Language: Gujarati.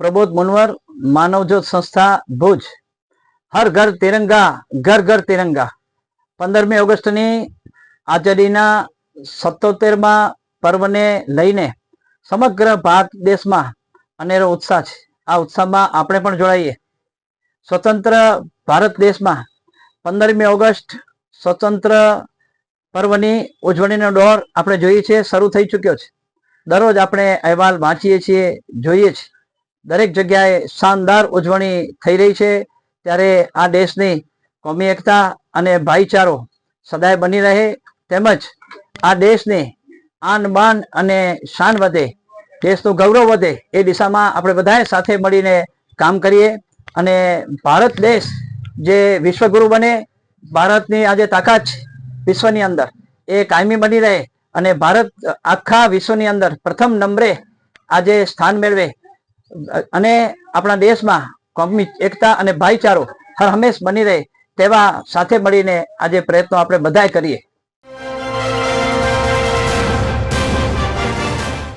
પ્રબોધ મુનવર માનવજ્યોત સંસ્થા, ભુજ. હર ઘર તિરંગા, ઘર ઘર તિરંગા. પંદરમી ઓગસ્ટની આઝાદીના સત્તોતેરમાં પર્વને લઈને સમગ્ર ભારત દેશમાં અનેરો ઉત્સાહ છે. આ ઉત્સાહમાં આપણે પણ જોડાઈએ. સ્વતંત્ર ભારત દેશમાં પંદરમી ઓગસ્ટ સ્વતંત્ર પર્વની ઉજવણીનો દોર આપણે જોઈએ છીએ, શરૂ થઈ ચૂક્યો છે. દરરોજ આપણે અહેવાલ વાંચીએ છીએ, જોઈએ છીએ દરેક જગ્યાએ શાનદાર ઉજવણી થઈ રહી છે. ત્યારે આ દેશની કોમી એકતા અને ભાઈચારો સદાય બની રહે. તેમજ આ દેશની આન બાન અને શાન વધે, દેશનું ગૌરવ વધે એ દિશામાં આપણે બધાએ સાથે મળીને કામ કરીએ. અને ભારત દેશ જે વિશ્વગુરુ બને, ભારતની આજે તાકાત છે વિશ્વની અંદર એ કાયમી બની રહે. અને ભારત આખા વિશ્વની અંદર પ્રથમ નંબરે આજે સ્થાન મેળવે. અને આપણા દેશમાં કોમી એકતા અને ભાઈચારો હર હંમેશ બની રહે તેવા સાથે મળીને આજે પ્રયત્નો આપણે બધાએ કરીએ.